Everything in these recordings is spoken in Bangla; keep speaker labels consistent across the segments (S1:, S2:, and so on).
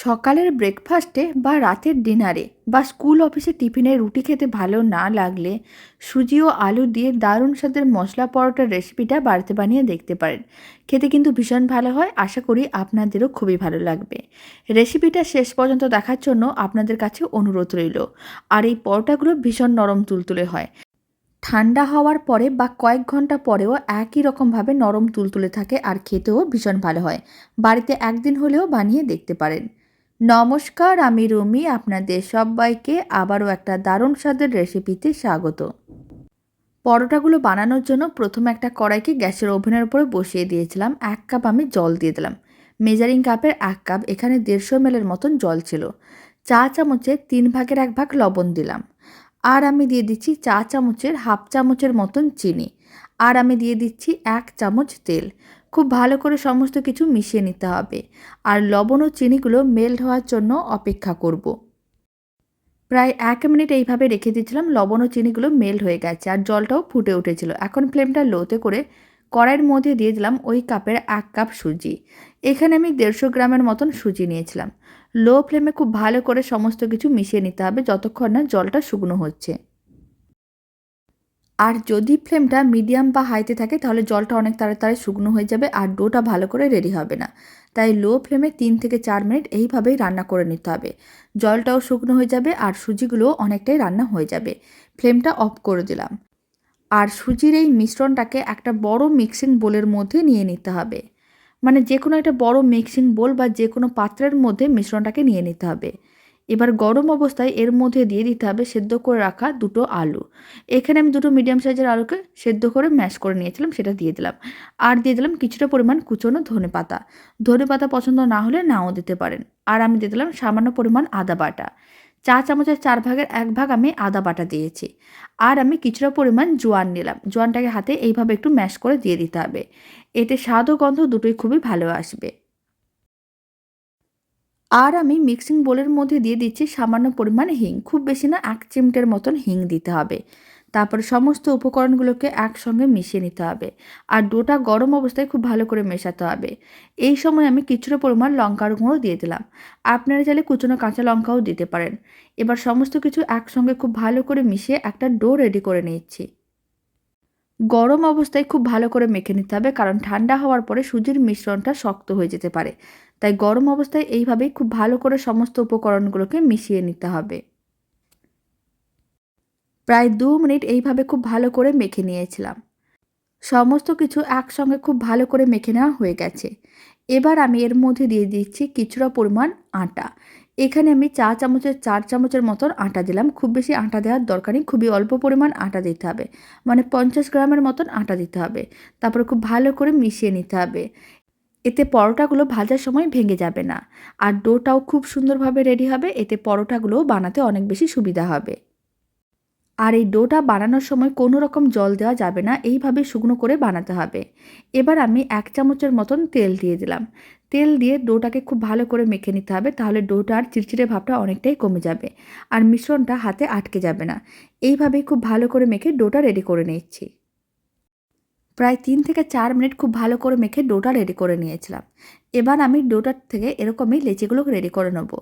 S1: সকালের ব্রেকফাস্টে বা রাতের ডিনারে বা স্কুল অফিসে টিফিনে রুটি খেতে ভালো না লাগলে সুজি ও আলু দিয়ে দারুণ স্বাদের মশলা পরোটার রেসিপিটা বাড়িতে বানিয়ে দেখতে পারেন। খেতে কিন্তু ভীষণ ভালো হয়, আশা করি আপনাদেরও খুবই ভালো লাগবে। রেসিপিটা শেষ পর্যন্ত দেখার জন্য আপনাদের কাছে অনুরোধ রইল। আর এই পরোটাগুলো ভীষণ নরম তুলতুলে হয়। ঠান্ডা হওয়ার পরে বা কয়েক ঘণ্টা পরেও একই রকমভাবে নরম তুলতুলে থাকে আর খেতেও ভীষণ ভালো হয়। বাড়িতে একদিন হলেও বানিয়ে দেখতে পারেন। নমস্কার, আমি রুমি। আপনাদের সবাইকে আবারও একটা দারুণ স্বাদের রেসিপিতে স্বাগত। পরোটাগুলো বানানোর জন্য প্রথমে একটা কড়াইকে গ্যাসের ওভেনের উপরে বসিয়ে দিয়েছিলাম। এক কাপ আমি জল দিয়ে দিলাম। মেজারিং কাপের এক কাপ, এখানে দেড়শো এমএলের মতন জল ছিল। চা চামচে তিন ভাগের এক ভাগ লবণ দিলাম। আর আমি দিয়ে দিচ্ছি চা চামচের হাফ চামচের মতন চিনি। আর আমি দিয়ে দিচ্ছি এক চামচ তেল। খুব ভালো করে সমস্ত কিছু মিশিয়ে নিতে হবে। আর লবণ ও চিনিগুলো মেল্ট হওয়ার জন্য অপেক্ষা করব। প্রায় এক মিনিট এইভাবে রেখে দিয়েছিলাম, লবণ ও চিনিগুলো মেল্ট হয়ে গেছে আর জলটাও ফুটে উঠেছিল। এখন ফ্লেমটা লোতে করে কড়াইয়ের মধ্যে দিয়ে দিলাম ওই কাপের এক কাপ সুজি। এখানে আমি দেড়শো গ্রামের মতন সুজি নিয়েছিলাম। লো ফ্লেমে খুব ভালো করে সমস্ত কিছু মিশিয়ে নিতে হবে যতক্ষণ না জলটা শুকনো হচ্ছে। আর যদি ফ্লেমটা মিডিয়াম বা হাইতে থাকে, তাহলে জলটা অনেক তাড়াতাড়ি শুকনো হয়ে যাবে আর ডোটা ভালো করে রেডি হবে না। তাই লো ফ্লেমে তিন থেকে চার মিনিট এইভাবেই রান্না করে নিতে হবে। জলটাও শুকনো হয়ে যাবে আর সুজিগুলোও অনেকটাই রান্না হয়ে যাবে। ফ্লেমটা অফ করে দিলাম। আর সুজির এই মিশ্রণটাকে একটা বড় মিক্সিং বোলের মধ্যে নিয়ে নিতে হবে। মানে যে কোনো একটা বড় মিক্সিং বোল বা যে কোনো পাত্রের মধ্যে মিশ্রণটাকে নিয়ে নিতে হবে। এবার গরম অবস্থায় এর মধ্যে দিয়ে দিতে হবে সেদ্ধ করে রাখা দুটো আলু। এখানে আমি দুটো মিডিয়াম সাইজের আলুকে সেদ্ধ করে ম্যাশ করে নিয়েছিলাম, সেটা দিয়ে দিলাম। আর দিয়ে দিলাম কিছুটা পরিমাণ কুচনো ধনে পাতা। ধনে পাতা পছন্দ না হলে নাও দিতে পারেন। আর আমি দিয়ে দিলাম সামান্য পরিমাণ আদা বাটা। চা চামচের চার ভাগের এক ভাগ আমি আদা বাটা দিয়েছি। আর আমি কিছুটা পরিমাণ জোয়ান নিলাম। জোয়ানটাকে হাতে এইভাবে একটু ম্যাশ করে দিয়ে দিতে হবে। এতে স্বাদ ও গন্ধ দুটোই খুবই ভালো আসবে। আর আমি মিক্সিং বোলের মধ্যে দিয়ে দিচ্ছি সামান্য পরিমাণ হিং। খুব বেশি না, এক চিমটের মতন হিং দিতে হবে। তারপরে সমস্ত উপকরণগুলোকে একসঙ্গে মিশিয়ে নিতে হবে। আর ডোটা গরম অবস্থায় খুব ভালো করে মেশাতে হবে। এই সময় আমি কিছুটা পরিমাণ লঙ্কার গুঁড়ো দিয়ে দিলাম। আপনারা চাইলে কুচনো কাঁচা লঙ্কাও দিতে পারেন। এবার সমস্ত কিছু একসঙ্গে খুব ভালো করে মিশিয়ে একটা ডো রেডি করে নিচ্ছি। গরম অবস্থায় খুব ভালো করে মেখে নিতে হবে, কারণ ঠান্ডা হওয়ার পরে সুজির মিশ্রণটা শক্ত হয়ে যেতে পারে। তাই গরম অবস্থায় এইভাবেই খুব ভালো করে সমস্ত উপকরণগুলোকে মিশিয়ে নিতে হবে। প্রায় দু মিনিট এইভাবে খুব ভালো করে মেখে নিয়েছিলাম। সমস্ত কিছু একসঙ্গে খুব ভালো করে মেখে নেওয়া হয়ে গেছে। এবার আমি এর মধ্যে দিয়ে দিচ্ছি কিছুটা পরিমাণ আটা। এখানে আমি চা চামচের চার চামচের মতন আটা দিলাম। খুব বেশি আটা দেওয়ার দরকার নেই, খুবই অল্প পরিমাণ আটা দিতে হবে। মানে পঞ্চাশ গ্রামের মতন আটা দিতে হবে। তারপরে খুব ভালো করে মিশিয়ে নিতে হবে। এতে পরোটাগুলো ভাজার সময় ভেঙে যাবে না। আর ডোটাও খুব সুন্দরভাবে রেডি হবে, এতে পরোটাগুলো বানাতে অনেক বেশি সুবিধা হবে। আর এই ডোটা বানানোর সময় কোনো রকম জল দেওয়া যাবে না, এইভাবে শুকনো করে বানাতে হবে। এবার আমি এক চামচের মতন তেল দিয়ে দিলাম। তেল দিয়ে ডোটাকে খুব ভালো করে মেখে নিতে হবে, তাহলে ডোটার চিরচিরে ভাবটা অনেকটাই কমে যাবে। আর মিশ্রণটা হাতে আটকে যাবে না। এইভাবেই খুব ভালো করে মেখে ডোটা রেডি করে নিচ্ছি। প্রায় তিন থেকে চার মিনিট খুব ভালো করে মেখে ডোটা রেডি করে নিয়েছিলাম। এবার আমি ডোটার থেকে এরকমই লেচিগুলোকে রেডি করে নেব।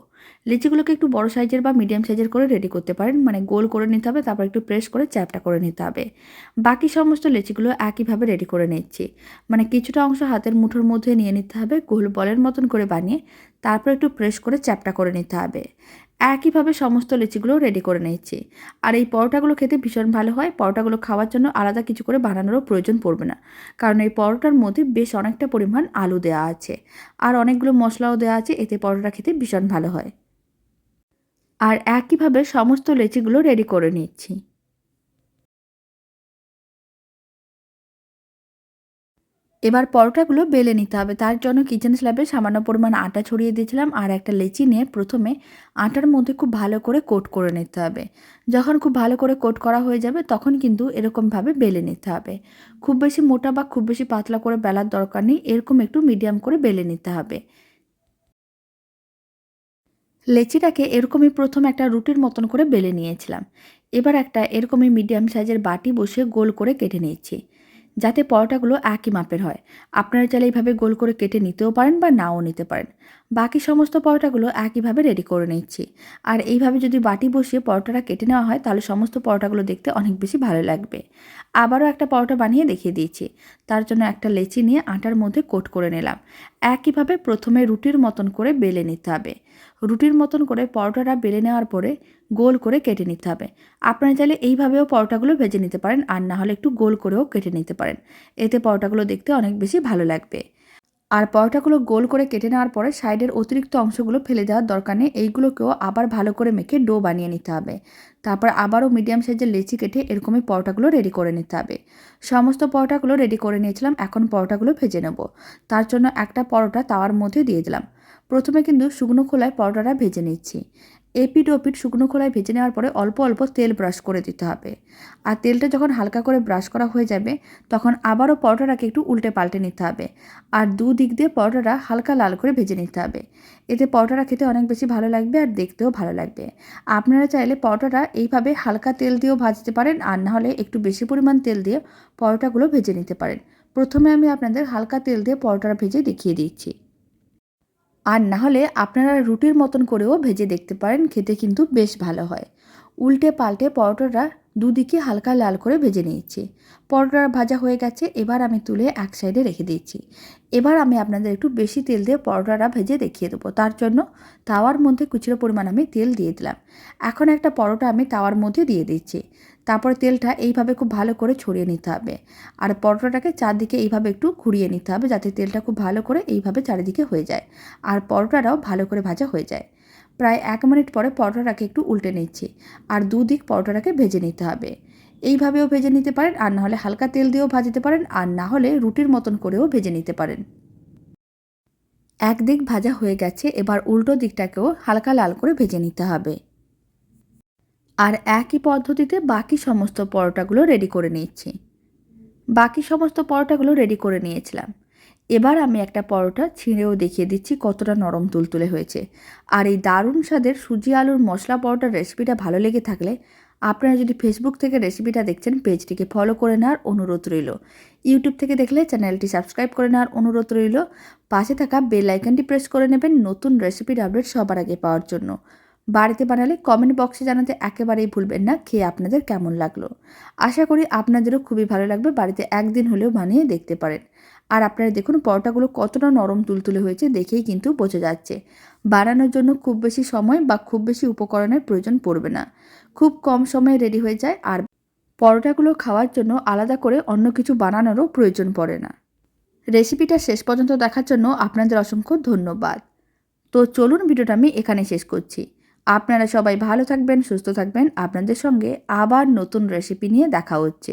S1: লেচিগুলোকে একটু বড় সাইজের বা মিডিয়াম সাইজের করে রেডি করতে পারেন মানে গোল করে নিতে হবে, তারপর একটু প্রেস করে চ্যাপটা করে নিতে হবে। বাকি সমস্ত লেচিগুলো একইভাবে রেডি করে নিচ্ছি। মানে কিছুটা অংশ হাতের মুঠোর মধ্যে নিয়ে নিতে হবে, গোল বলের মতন করে বানিয়ে তারপর একটু প্রেস করে চ্যাপটা করে নিতে হবে। একইভাবে সমস্ত লিচিগুলো রেডি করে নিয়েছি। আর এই পরোটাগুলো খেতে ভীষণ ভালো হয়। পরোটাগুলো খাওয়ার জন্য আলাদা কিছু করে বানানোরও প্রয়োজন পড়বে না। কারণ এই পরোটার মধ্যে বেশ অনেকটা পরিমাণ আলু দেওয়া আছে। আর অনেকগুলো মশলাও দেওয়া আছে। এতে পরোটা খেতে ভীষণ ভালো হয়। আর একইভাবে সমস্ত লেচিগুলো রেডি করে নিচ্ছি এবার পরোটাগুলো বেলে নিতে হবে। তার জন্য কিচেন স্ল্যাবে সামান্য পরিমাণ আটা ছড়িয়ে দিয়েছিলাম আর একটা লেচি নিয়ে প্রথমে আটার মধ্যে খুব ভালো করে কোট করে নিতে হবে। যখন খুব ভালো করে কোট করা হয়ে যাবে তখন কিন্তু এরকমভাবে বেলে নিতে হবে। খুব বেশি মোটা বা খুব বেশি পাতলা করে বেলার দরকার নেই, এরকম একটু মিডিয়াম করে বেলে নিতে হবে। লেচিটাকে এরকমই প্রথম একটা রুটির মতন করে বেলে নিয়েছিলাম। এবার একটা এরকমই মিডিয়াম সাইজের বাটি বসে গোল করে কেটে নিয়েছি। যাতে পরোটাগুলো একই মাপের হয়। আপনারা চাইলে এইভাবে গোল করে কেটে নিতেও পারেন বা নাও নিতে পারেন। বাকি সমস্ত পরোটাগুলো একইভাবে রেডি করে নিচ্ছি। আর এইভাবে যদি বাটি বসিয়ে পরোটাটা কেটে নেওয়া হয়, তাহলে সমস্ত পরোটাগুলো দেখতে অনেক বেশি ভালো লাগবে। আবারও একটা পরোটা বানিয়ে দেখিয়ে দিয়েছি তার জন্য একটা লেচি নিয়ে আটার মধ্যে কোট করে নিলাম। একইভাবে প্রথমে রুটির মতন করে বেলে নিতে হবে। রুটির মতন করে পরোটাটা বেলে নেওয়ার পরে গোল করে কেটে নিতে হবে। আপনারা চাইলে এইভাবেও পরোটাগুলো ভেজে নিতে পারেন, আর না হলে একটু গোল করেও কেটে নিতে পারেন। এতে পরোটাগুলো দেখতে অনেক বেশি ভালো লাগবে। আর পরোটাগুলো গোল করে কেটে নেওয়ার পরে সাইডের অতিরিক্ত অংশগুলো ফেলে দেওয়ার দরকার নেই। এইগুলোকেও আবার ভালো করে মেখে ডো বানিয়ে নিতে হবে। তারপর আবারও মিডিয়াম সাইজের লেচি কেটে এরকমই পরোটাগুলো রেডি করে নিতে হবে। সমস্ত পরোটাগুলো রেডি করে নিয়েছিলাম, এখন পরোটাগুলো ভেজে নেব। তার জন্য একটা পরোটা তাওয়ার মধ্যে দিয়ে দিলাম। প্রথমে কিন্তু শুকনো খোলায় পরোটাটা ভেজে নিচ্ছি। এপিট ওপিট শুকনো খোলায় ভেজে নেওয়ার পরে অল্প অল্প তেল ব্রাশ করে দিতে হবে। আর তেলটা যখন হালকা করে ব্রাশ করা হয়ে যাবে, তখন আবারও পরোটাটাকে একটু উল্টে পাল্টে নিতে হবে। আর দু দিক দিয়ে পরোটাটা হালকা লাল করে ভেজে নিতে হবে। এতে পরোটাটা খেতে অনেক বেশি ভালো লাগবে আর দেখতেও ভালো লাগবে। আপনারা চাইলে পরোটাটা এইভাবে হালকা তেল দিয়েও ভাজতে পারেন, আর না হলে একটু বেশি পরিমাণ তেল দিয়ে পরোটাগুলো ভেজে নিতে পারেন। প্রথমে আমি আপনাদের হালকা তেল দিয়ে পরোটাটা ভেজে দেখিয়ে দিচ্ছি। আর না হলে আপনারা রুটির মতন করেও ভেজে দেখতে পারেন, খেতে কিন্তু বেশ ভালো হয়। উল্টে পাল্টে পরোটাটা দুদিকে হালকা লাল করে ভেজে নিয়েছি। পরোটাটা ভাজা হয়ে গেছে, এবার আমি তুলে এক সাইডে রেখে দিয়েছি। এবার আমি আপনাদের একটু বেশি তেল দিয়ে পরোটাটা ভেজে দেখিয়ে দেবো। তার জন্য তাওয়ার মধ্যে কুচুরো পরিমাণ আমি তেল দিয়ে দিলাম। এখন একটা পরোটা আমি তাওয়ার মধ্যে দিয়ে দিচ্ছি তারপর তেলটা এইভাবে খুব ভালো করে ছড়িয়ে নিতে হবে। আর পরোটাটাকে চারদিকে এইভাবে একটু ঘুরিয়ে নিতে হবে যাতে তেলটা খুব ভালো করে এইভাবে চারিদিকে হয়ে যায়। আর পরোটাটাও ভালো করে ভাজা হয়ে যায়। প্রায় এক মিনিট পরে পরোটাটাকে একটু উল্টে নিচ্ছি। আর দুদিক পরোটাটাকে ভেজে নিতে হবে। এইভাবেও ভেজে নিতে পারেন, আর না হলে হালকা তেল দিয়েও ভাজতে পারেন, আর না হলে রুটির মতন করেও ভেজে নিতে পারেন। একদিক ভাজা হয়ে গেছে, এবার উল্টো দিকটাকেও হালকা লাল করে ভেজে নিতে হবে। আর একই পদ্ধতিতে বাকি সমস্ত পরোটাগুলো রেডি করে নিচ্ছি বাকি সমস্ত পরোটাগুলো রেডি করে নিয়েছিলাম। এবার আমি একটা পরোটা ছিঁড়েও দেখিয়ে দিচ্ছি কতটা নরম তুলতুলে হয়েছে। আর এই দারুণ স্বাদের সুজি আলুর মশলা পরোটার রেসিপিটা ভালো লেগে থাকলে আপনারা যদি ফেসবুক থেকে রেসিপিটা দেখছেন, পেজটিকে ফলো করে নেওয়ার অনুরোধ রইল। ইউটিউব থেকে দেখলে চ্যানেলটি সাবস্ক্রাইব করে নেওয়ার অনুরোধ রইল। পাশে থাকা বেল আইকনটি প্রেস করে নেবেন নতুন রেসিপির আপডেট সবার আগে পাওয়ার জন্য। বাড়িতে বানালে কমেন্ট বক্সে জানাতে একেবারেই ভুলবেন না, খেয়ে আপনাদের কেমন লাগল? আশা করি আপনাদেরও খুবই ভালো লাগবে বাড়িতে একদিন হলেও বানিয়ে দেখতে পারেন। আর আপনারা দেখুন পরোটাগুলো কতটা নরম তুলতুলে হয়েছে দেখেই কিন্তু বোঝা যাচ্ছে। বানানোর জন্য খুব বেশি সময় বা খুব বেশি উপকরণের প্রয়োজন পড়বে না। খুব কম সময়ে রেডি হয়ে যায় আর পরোটাগুলো খাওয়ার জন্য আলাদা করে অন্য কিছু বানানোরও প্রয়োজন পড়ে না। রেসিপিটা শেষ পর্যন্ত দেখার জন্য আপনাদের অসংখ্য ধন্যবাদ। তো চলুন ভিডিওটা আমি এখানে শেষ করছি। আপনারা সবাই ভালো থাকবেন, সুস্থ থাকবেন। আপনাদের সঙ্গে আবার নতুন রেসিপি নিয়ে দেখা হচ্ছে।